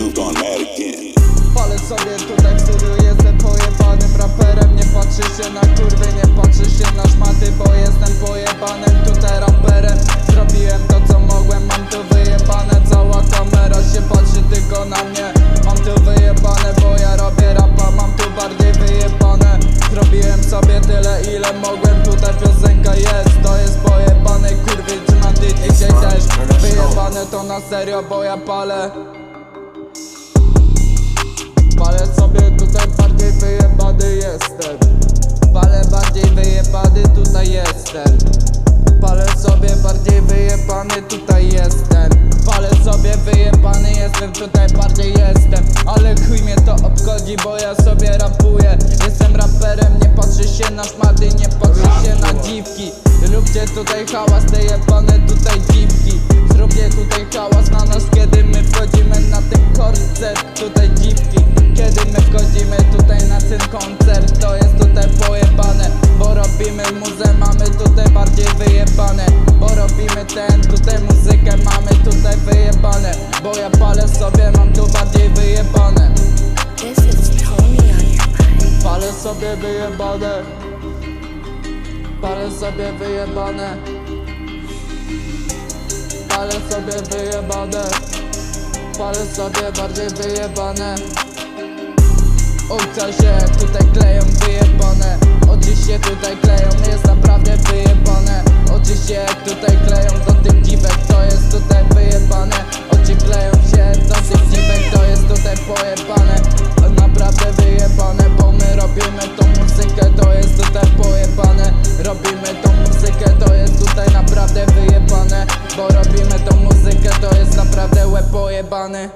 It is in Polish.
you've. Palę sobie tutaj w studiu, jestem pojebanym raperem. Nie patrzy się na kurwy, nie patrzy się na szmaty Bo jestem pojebanym tutaj raperem. Zrobiłem to co mogłem, mam to wyjebane. Cała kamera się patrzy tylko na mnie. Mam to wyjebane, bo ja robię rapa Mam tu bardziej wyjebane. Zrobiłem sobie tyle ile mogłem. Tutaj piosenka jest, to jest pojebane Kurwy, trzymam DJ też. Wyjebane to na serio, bo ja Palę sobie tutaj bardziej wyjebany jestem. Palę bardziej wyjebany tutaj jestem. Palę sobie bardziej wyjebany tutaj jestem. Palę sobie wyjebany jestem tutaj bardziej jestem. Ale chuj mnie to obchodzi bo ja sobie rapuję. Jestem raperem nie patrzy się na szmaty nie patrzy się na dziwki. Róbcie tutaj hałas te jebane tutaj dziwki. Zróbcie tutaj hałas na nas kiedy my wchodzimy na ten koncert Tutaj dziwki muzę, mamy tutaj bardziej wyjebane. Bo robimy ten, tutaj muzykę mamy tutaj wyjebane. Bo ja palę sobie, mam tu bardziej wyjebane. Palę sobie wyjebane. Palę sobie wyjebane. Palę sobie wyjebane. Palę sobie bardziej wyjebane Się tutaj kleją wyjebane. Oczy się tutaj kleją, jest naprawdę wyjebane. Oczy się tutaj kleją do tych dziwek, to jest tutaj wyjebane. Oczy kleją się do tych dziwek, to jest tutaj pojebane. Naprawdę wyjebane, bo my robimy tą muzykę, to jest tutaj pojebane. Robimy tą muzykę, to jest tutaj naprawdę wyjebane. Bo robimy tą muzykę, to jest naprawdę łeb pojebany